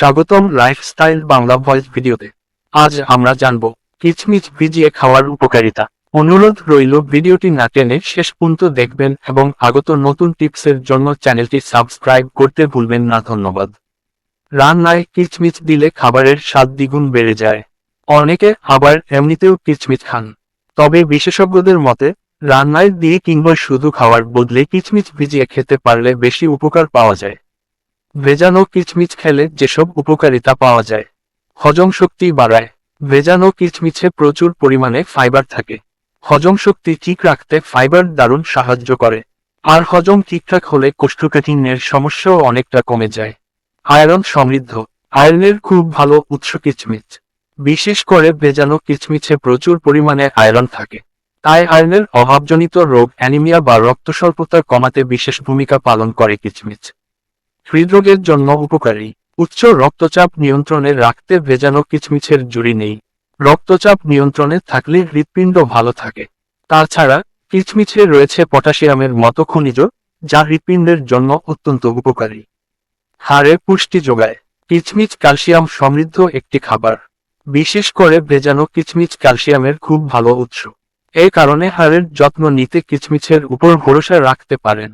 স্বাগতম lifestyle Bangla voice ভিডিওতে আজ আমরা জানব কিচমিচ ভিজিয়ে খাওয়ার উপকারিতা। অনুরোধ রইল ভিডিওটি না টেনে শেষ পর্যন্ত দেখবেন এবং আগত নতুন টিপসের জন্য চ্যানেলটি সাবস্ক্রাইব করতে ভুলবেন না ধন্যবাদ। রান্নায় কিচমিচ দিলে খাবারের স্বাদ দ্বিগুণ বেড়ে যায়। অনেকে আবার এমনিতেও কিচমিচ খান। তবে বিশেষজ্ঞদের মতে রান্নায় দিয়ে কিংবা শুধু খাওয়ার বদলে কিচমিচ ভিজিয়ে খেতে পারলে বেশি উপকার পাওয়া যায়। ভেজানো কিচমিচ খেলে যেসব উপকারিতা পাওয়া যায়। হজম শক্তি বাড়ায়। ভেজানো কিচমিচে প্রচুর পরিমাণে ফাইবার থাকে। হজম শক্তি ঠিক রাখতে ফাইবার দারুণ সাহায্য করে। আর হজম ঠিকঠাক হলে কোষ্ঠকাঠিন্যের সমস্যাও অনেকটা কমে যায়। আয়রন সমৃদ্ধ। আয়রনের খুব ভালো উৎস কিচমিচ। বিশেষ করে ভেজানো কিচমিচে প্রচুর পরিমাণে আয়রন থাকে। তাই আয়রনের অভাবজনিত রোগ, অ্যানিমিয়া বা রক্তস্বল্পতা কমাতে বিশেষ ভূমিকা পালন করে কিচমিচ। হৃদরোগের জন্য উপকারী। উচ্চ রক্তচাপ নিয়ন্ত্রণে রাখতে ভেজানো কিচমিচের জুড়ি নেই। রক্তচাপ নিয়ন্ত্রণে থাকলে হৃৎপিণ্ড ভালো থাকে। তাছাড়া কিচমিচে রয়েছে পটাশিয়ামের মতো খনিজ, যা হৃৎপিণ্ডের জন্য অত্যন্ত উপকারী। হাড়ে পুষ্টি যোগায়। কিচমিচ ক্যালসিয়াম সমৃদ্ধ একটি খাবার। বিশেষ করে ভেজানো কিচমিচ ক্যালসিয়ামের খুব ভালো উৎস। এই কারণে হাড়ের যত্ন নিতে কিচমিচের উপর ভরসা রাখতে পারেন।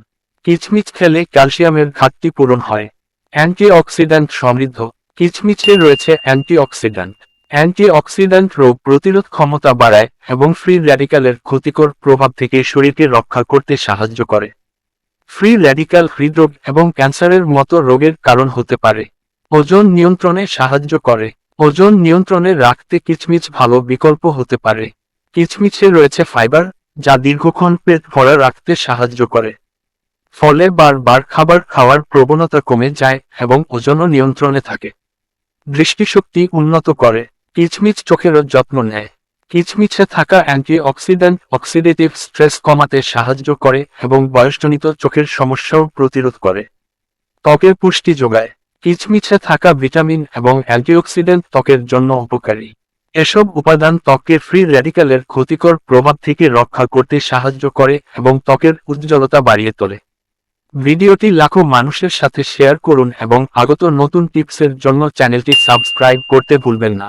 কিচমিচ খেলে ক্যালসিয়ামের ঘাটতি পূরণ হয়। অ্যান্টিঅক্সিডেন্ট সমৃদ্ধ। কিচমিচে রয়েছে অ্যান্টিঅক্সিডেন্ট অ্যান্টিঅক্সিডেন্ট রোগ প্রতিরোধ ক্ষমতা বাড়ায় এবং ফ্রি র্যাডিক্যালের ক্ষতিকর প্রভাব থেকে শরীরকে রক্ষা করতে সাহায্য করে। ফ্রি র্যাডিক্যাল হৃদরোগ এবং ক্যান্সারের মতো রোগের কারণ হতে পারে। ওজন নিয়ন্ত্রণে সাহায্য করে। ওজন নিয়ন্ত্রণে রাখতে কিচমিচ ভালো বিকল্প হতে পারে। কিচমিচে রয়েছে ফাইবার, যা দীর্ঘক্ষণ পেট ভরা রাখতে সাহায্য করে। ফলে বারবার খাবার খাওয়ার প্রবণতা কমে যায় এবং ওজনও নিয়ন্ত্রণে থাকে। দৃষ্টিশক্তি উন্নত করে, কিচমিচ চোখেরও যত্ন নেয়। কিচমিচে থাকা অ্যান্টিঅক্সিডেন্ট অক্সিডেটিভ স্ট্রেস কমাতে সাহায্য করে এবং বয়সজনিত চোখের সমস্যাও প্রতিরোধ করে। ত্বকের পুষ্টি যোগায়। কিচমিচে থাকা ভিটামিন এবং অ্যান্টিঅক্সিডেন্ট ত্বকের জন্য উপকারী। এসব উপাদান ত্বকের ফ্রি র্যাডিক্যালের ক্ষতিকর প্রভাব থেকে রক্ষা করতে সাহায্য করে এবং ত্বকের উজ্জ্বলতা বাড়িয়ে তোলে। ভিডিওটি লাখো মানুষের সাথে শেয়ার করুন এবং আগত নতুন টিপসের জন্য চ্যানেলটি সাবস্ক্রাইব করতে ভুলবেন না।